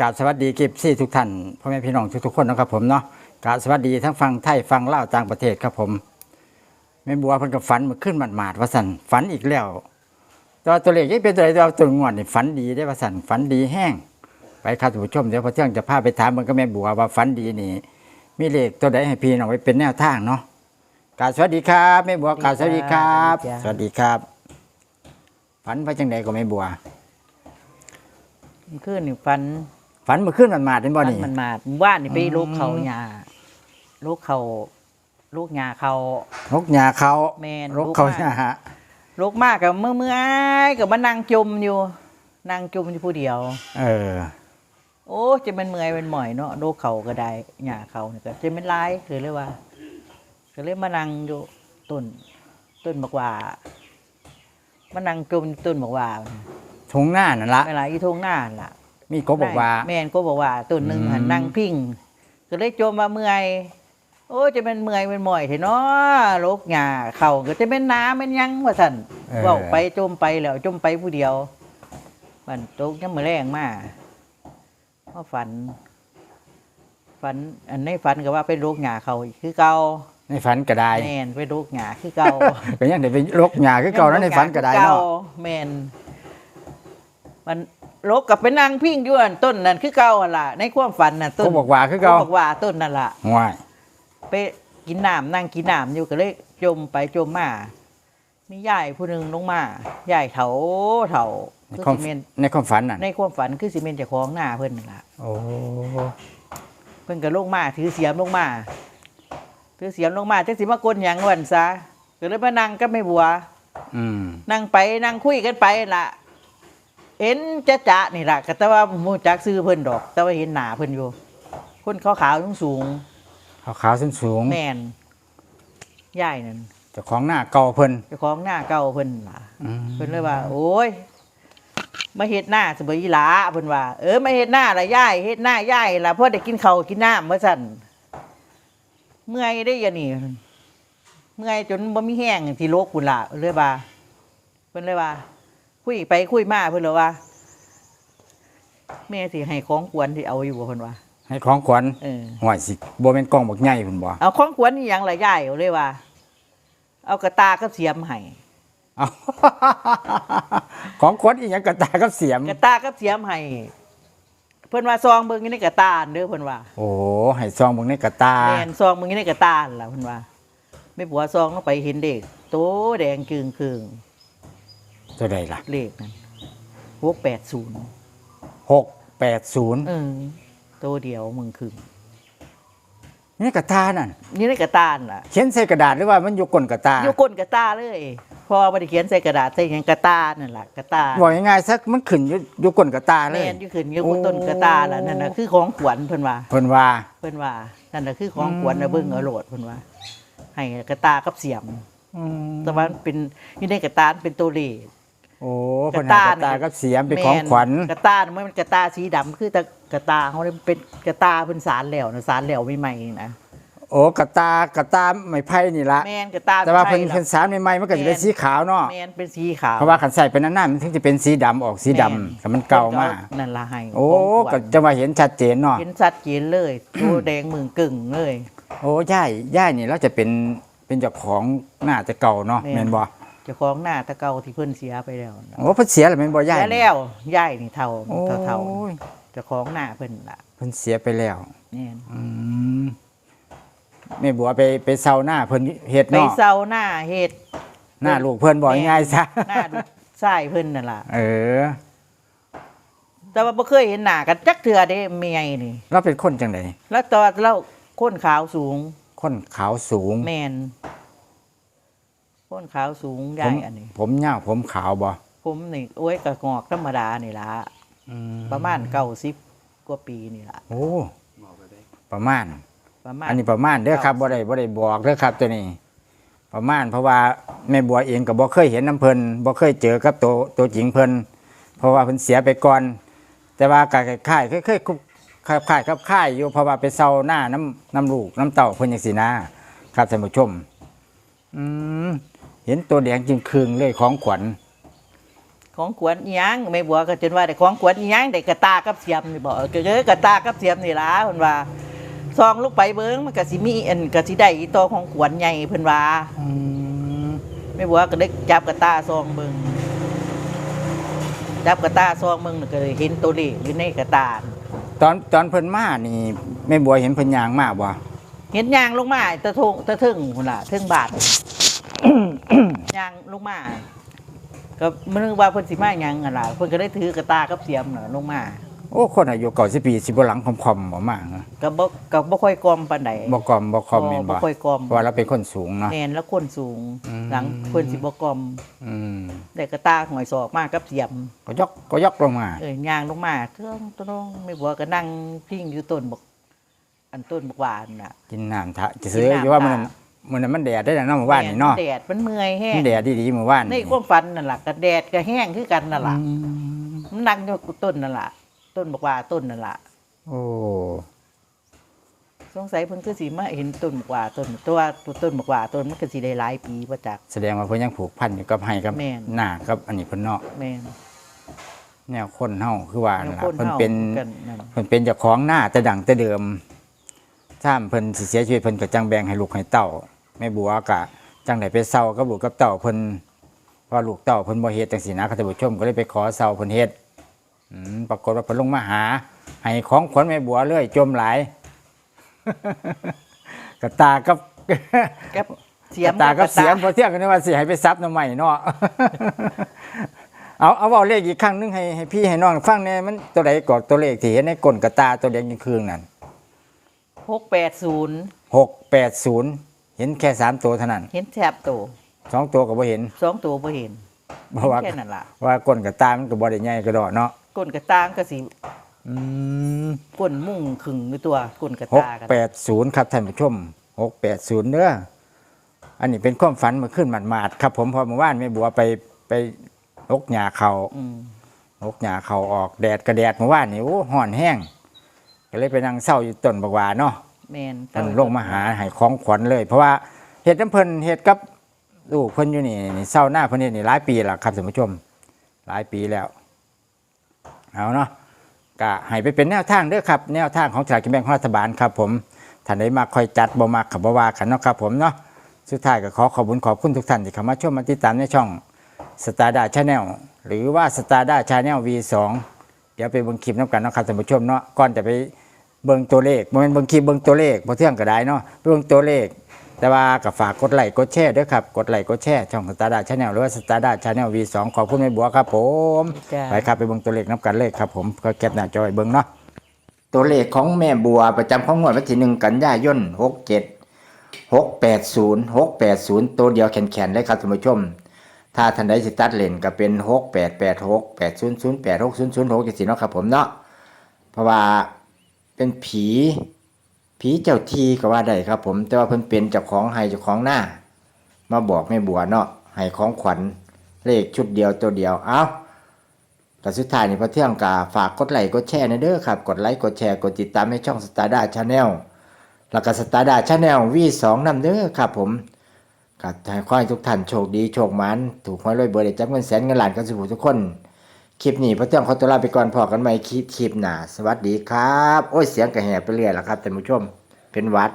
กราบสวัสดีกิฟซี่ทุกท่านพ่อแม่พี่น้องทุกๆคนนะครับผมเนาะกราบสวัสดีทั้งฟังไทยฟังลาวต่างประเทศครับผมแม่บัวเพิ่นก็ฝันเมาขึ้นหมาดๆว่าสั่นฝันอีกแล้วแตัวาตัวเลขยังเป็นตัวใดตัวตัวงวดนี่ฝันดีได้อว่าสั่นฝันดีแห้ง ไปครับท่านผู้ชมเดี๋ยวพอเที่ยงจะพาไปถามมันก็แม่บัวว่าฝันดีนี่มีเลขตัวใดให้พี่น้องไว้เป็นแนวทางเนาะกราบสวัสดีครับแม่บัวกราบสวัสดีครับ จ้ะ สวัสดีครับ ฝันไปจังใดก็แม่บัว ขึ้นนี่ฟัน ฝันเมาขึ้นหมาดๆนี่บ่ฟันนี่มันมาดว่านนี่ไปอืมลูกเขาหญ้าลูกเขาลูกหญ้าเขานกหญ้าเขาแม่นรกเขาลูกหมากญ้าลูกมากกับเมื่อเมื่อยกับมานั่งจมอยู่นั่งจมอยู่ผู้เดียว เออ โอ้จะเป็นเมื่อยเป็นหม่อยเนาะลูกเขาก็ได้หญ้าเขาเนี่ยก็จะเป็นลายคือเลยว่าก็เลยมานั่งอยู่ต้นต้นบักหว่ามานั่งจมอยู่ต้นบักหว่าทงหน้านั่นละเวลาอีทงหน้าล่ะ มีกบบอกว่าแม่นก็บอกว่าต้นหนึ่งหันอืมนั่งพิงก็เลยจมมาเมื่อยโอ้ยจะเป็นเมื่อยเป็นหม่อยเถอะเนาะโรคหญ้าเข่าก็จะเป็นน้ำเป็นหยังว่าสั่นเออเว่าไปจมไปแล้วจมไปผู้เดียวมันตกยังมือแรงมาว่าฝัน ฝัน อันในฝันก็ว่าเป็นโรคหญ้าเขาอีกคือเก่าในฝันก็ได้แม่นเป็นโรคหญ้าคือเก่าก็ยังได้เป็นรกหญ้าคือเก่านั้นในฝันก็ได้เก่าเนาะแม่นมัน โรคกับเป็นนางพิงอยู่อันต้นนั่นคือเก่าหั่นล่ะในความฝันน่ะต้กนบบอกว่าคือเก่าบอกว่าต้นนั่นล่ะห่วยไปกินน้ำนั่งกินน้ำอยู่ก็เลยจมไปจมมามียายผู้หนึ่งลงมายายเถาเถาในคือความซีเมนในความฝันน่ะในความฝันคือซีเมนเจะคล้าของหน้าเพิ่นนั่นล่ะ โอ้เพิ่นก็ลงมาถือเสียมลงมา ถือเสียมลงมาจักสิมากลหยังวันซะก็เลยมานั่งก็ไม่บัว อืม นั่งไปนั่งคุยกันไปล่ะ เห็นจะจะนี่ล่ะก็แต่ว่าหมูจักซื้อเพิ่นดอก แต่ว่าเห็นหน้าเพิ่นอยู่ คนขาวๆสูงขาวๆสูงๆแม่นยายนั่นๆเจ้าของหน้าเก่าเพิ่นเจ้าของหน้าเก่าเพิ่นล่ะ อืมเพิ่นเลยว่า โอ้ยมาเฮ็ดหน้าสบอีหลาเพิ่นว่า เออมาเฮ็ดหน้าละยายเฮ็ดหน้ายายล่ะเพราะได้กินข้าวกินน้ำว่าซั่นเมื่อยได้อยางนี่เมื่อยจนบ่มีแห้งที่โลกพุ่นล่ะเลยว่า เพิ่นเลยว่า คุยไปคุยมาเพิ่นเลยว่าแม่สิให้ของขวัญที่เอาอยู่บ่เพิ่นว่าให้ของขวัญเออห่วยสิบ่เป็นกล้องบักใหญ่เพิ่นบ่เอาของขวัญอีหยังล่ะยายเอาเลยว่า เอากระตากับเสียมให้เอา ของขวัญอีหยังกระตากับเสียม กระตากับเสียมให้เพิ่นว่าซองเบิ่งอยู่ในกระตาเด้อเพิ่นว่าโอ้ให้ซองเบิ่งในกระตา แม่นซองเบิ่งอยู่ในกระตาล่ะเพิ่นว่าไม่บัวซองลงไปเห็นเด็กโตแดงจึงคื งตัวใดล่ะเลขนั้น680 680เออโตเดียวมึงคืงนี่กระตานั่นนี่ในกระตาล่ะเขียนใส่กระดาษหรือว่ามันอยู่ก้นกระตาอยู่ก้นกระตาเลยพอบ่ได้เขียนใส่กระดาษใส่หยังกระตานั่นล่ะกระตาบอกง่ายๆสักมันขึ้นอยู่อยู่ก้นกระตาเลยแม่นอยู่ขึ้นอยู่บนต้นกระตาล่ะนั่นน่ะคือของขวัญเพิ่นว่าเพิ่นว่าเพิ่นว่านั่นน่ะคือของขวัญนะเบิ่งเอาโหลดเพิ่นว่า ให้กระตากับเสียมแต่ว่ามันเป็นอยู่ในกระตาเป็นตัวเลข โอ้เพิ่นให้กระตากับเสียมเป็นของขวัญแม่นกระตาน่ะมันเป็นกระตาสีดำคือแต่กระตาเขาเนี่ยเป็นกระตาเพิ่นสารแล้วนะสารแล้วใหม่ๆนะโอ้กระตากระตาไม้ไผ่นี่ละแม่นกระตาแต่ว่าเพิ่นไผ่เพิ่นสารใหม่ๆมันก็จะเป็นสีขาวเนาะแม่นเป็นสีขาวเพราะว่าขันใส่เป็นอันนั้นมันถึงจะเป็นสีดำออกสีดำแต่มันเก่ามากนั่นละให้โอ้ของขก็วัญจะมาเห็นชัดเจนเนาะเห็นชัดเจนเลยตัวแดงมึงกึ่งเลย โอ้ย่ายย่ายนี่เราจะเป็นเป็นเจ้าของหน้าจะเก่าเนาะแม่นแม่นบ่ เจ้าของหน้าตะเกาที่เพิ่นเสียไปแล้วนะโอ้เพิ่นเสียแล้วแม่นบ่ย่ายเสียแล้วย่ายนี่เท่าโอ้เท่าเท่าเจ้าของหน้าเพิ่นล่ะเพิ่นเสียไปแล้วแม่นอืมแม่บัวไปไปเซาหน้าเพิ่นเฮ็ดไปเนาะเซาหน้าเฮ็ดหน้าลูกเพิ่นบอกง่ายๆซะหน้าดูใส่เพิ่นนั่นล่ะเออ แต่ว่าบ่เคยเห็นหน้ากันจักเทื่อเด้เมียนี่เราเป็นคนจังไดแล้วตอนเราคนขาวสูงคนขาวสูงแมน คนขาวสูงใหผญ่มอันนี้ ผมยาวผมขาวบ่ผมนี่โอ้ยกระงอกธรรมดานี่ล่ะประมาณเก้าสิบกว่าปีนี่ล่ะโอ้ประมาณ ประมาณอันนี้ประมาณเด้อครับบ่ได้บ่ได้บอกเด้อครับ ตัวนี้ ประมาณเพราะว่าแม่บัวเองก็บ่เคยเห็นน้ำเพิ่นบ่เคยเจอกับตัวตัวจริงเพิ่นเพราะว่าเพิ่นเสียไปก่อน แต่ว่าก็คล้ายๆเคยเคยคล้ายๆครับคล้ายอยู่เพราะว่าไปเซาหน้าน้ำน้ำลูกน้ำเต่าเพิ่นจังซี่นะครับท่านผู้ชม อืม เห็นตัวแดงจริงคืงเลยของขวัญของขวัญอีหยังแม่บัวก็จนว่าได้ของขวัญอีหยังได้กระตากับเสียมนี่บ่เออก็เลยกระตากับเสียมนี่ล่ะเพิ่นว่าซองลูกไปเบิ่งมันก็สิมีอันก็สิได้อีตัวของขวัญใหญ่เพิ่นว่าอืมแม่บัวก็ได้จับกระตาซองเบิ่งจับกระตาซองเบิ่งแล้วก็เลยเห็นตัวเลขอยู่ในกระตาตอนตอนเพิ่นมานี่แม่บัวเห็นเพิ่นยางมาบ่เห็นยางลงมาตะทงตะทึ่งพุ่นล่ะทึ่งบาท ยางลงมาก็มันนึกว่าเพิ่นสิมาหยังกันล่ะเพิ่นก็ได้ถือกระตากับเสียมน่ะลงมาโอ้คนอายุเก่าสิปีสิบ่หลังคอมๆบ่มากนะก็บ่ก็บ่ค่อยกลอมปานใดบ่กอมบ่คอมแม่นบ่บ่ค่อยกลอมเพราะว่าเราเป็นคนสูงเนาะแม่นแล้วคนสูงอืมหลังเพิ่นสิบ่กลอมอืมได้กระตาหอยศอกมากับเสียม ก็ยกก็ยกลงมาเอ้ยย่างลงมาเครื่องตัวน้องไม่บัวก็นั่งพิงอยู่ต้นบกอันต้นบกหวานน่ะกินน้ำทะจะซื้ออยู่ว่ามันนั้น มันนั้นมันแดดได้แล้วเนาะเมื่อวานนี่เนาะแดดมันเมื่อยแห้งมันแดดดีๆเมื่อวานในความฝันนั่นล่ะก็แดดก็แห้งคือกันนั่นล่ะอืมมันนั่งอยู่ต้นนั่นล่ะต้นบกหวาต้นนั่นล่ะโอ้สงสัยเพิ่นคือสิมาเห็นต้นบกหวาต้นตัวตัวต้นบกหวาต้นมันก็สิได้หลายปีบ่จักแสดงว่าเพิ่นยังผูกพันอยู่กับไห้กับแม่นหน้ากับ อันนี้เพิ่นเนาะแม่นแนวคนเฮาคือว่าแนวล่ะคนเพิ่นเฮาเป็นกันนั่นเพิ่นเป็นเจ้าของหน้าแต่ดังแต่เดิมถ้ามเพิ่นสิเสียชีวิตเพิ่นก็จังแบ่งให้ลูกให้เต้า แม่บัวก็จังได้ไปเซากับลูกกับเต้าเพิ่นเพราะลูกเต้าเพิ่นบ่เฮ็ดจังซี่นะค่ะท่านผู้ชมก็เลยไปขอเซาเพิ่นเฮ็ดอืมปรากฏว่าเพิ่นลงมาหา ให้ของขวัญแม่บัวเลยจมหลายกระตากับกับเสียมกระตากับเสียมพอเที่ยงกันว่าสิให้ไปซับน้ำใหม่เนาะเอาเอาเอาเลขอีกครั้งหนึงให้ให้พี่ให้น้องฟังแหน่มันตัวใดก่อนตัวเลขที่เห็นในก้นกระตาตัวแดงยิ่งคืนนั่น680หกแปดศูนย์ เห็นแค่สามตัวเท่านั้นเห็นแถบโตสองตัวก็บ่เห็นสองตัวบ่เห็นเพราะว่าแค่นั้นล่ะว่าก้นกระตามันก็บ่ได้ใหญ่กระดอกเนาะก้นกระตางก็สิอืมก้นมุ่งขึงอยู่ตัวก้นกระหกตากันแปดศูนย์ครับท่านผู้ชมหกแปดศูนย์เด้ออันนี้เป็นความฝันเมาขึ้นหมาดๆครับ ผมพอเมื่อวานแม่บัวไปไปลกหญ้าเขาอืมลกหญ้าเขาออกแดดกระแดดเมื่อวานนี่โอ้ห่อนแห้งก็เลยไปนั่งเศร้าอยู่ต้นบักหวาเนาะ แม่นเพิ่นลงมาหาให้ของขวัญเลย เพราะว่าเฮ็ดน้ำเพิ่นเฮ็ดกับลูกเพิ่นอยู่นี่นี่เศร้าหน้าเพิ่นเฮ็ดนี่หลายปีแล้วครับท่านผู้ชม หลายปีแล้วเอาเนาะก็ให้ไปเป็นแนวทางเด้อครับ แนวทางของสลากกินแบ่งของรัฐบาลครับ ผมท่านใดมาคอยจัดบ่มาขับบ่ว่ากันเนาะครับ ผมเนาะสุดท้ายก็ขอขอบคุณขอบคุณทุกท่านที่เข้ามาชมมาติดตามในช่องสตาร์ดาชาแนลหรือว่าสตาร์ดาชาแนล V2 เดี๋ยวไปเบิ่งคลิปน้ำกันเนาะครับท่านผู้ชมเนาะก่อนจะไป เบิ่งตัวเลขบ่แม่นเบิ่งคลิปเบิ่งตัวเลขบ่เที่ยงก็ได้เนาะเบิ่งตัวเลข แต่ว่าก็ฝากกดไลค์กดแชร์ด้วยครับกดไลค์กดแชร์ช่องสตาร์ดาชาแนลหรือว่าสตาร์ดาชาแนล V2 ขอบคุณแม่บัวครับ ผมจ้าไปครับไปเบิ่งตัวเลขนับกันเลยครับ ผมก็แคปหน้าจอไว้เบิ่งเนาะตัวเลขของแม่บัวประจำของงวดวันที่1กันยายน67 680 680 ตัวเดียวแข็งๆเลยครับท่านผู้ชม ถ้าท่านใดสิตัดเลนก็เป็น 6886 8008 6006จังซี่เนาะครับผมเนาะเพราะว่า เป็นผี ผีเจ้าทีก็ว่าได้ครับ ผม แต่ว่าเพิ่นเป็นเจ้าของให้เจ้าของหน้า มาบอกแม่บัวเนาะให้ของขวัญเลขชุดเดียวตัวเดียว เอ้าแต่สุดท้ายนี่พอเที่ยงกาฝากกดไลค์กดแชร์นะเด้อครับ กดไลค์กดแชร์กดติดตามในช่องสตาร์ดาชาแนลแล้วก็สตาร์ดาชาแนลวีสองนำเด้อครับผมก็ให้ขอให้ทุกท่านโชคดีโชคมัน ถูกหวยรวยเบอร์ได้จับเงินแสนเงินล้านกันสุขทุกคน คลิปนี้พระเจ้าขอตัวลาไปก่อนพอกันใหม่คลิปคลิปหน้าสวัสดีครับ โอ้ยเสียงกระแหบไปเรื่อยแล้วครับท่านผู้ชมเป็นวัด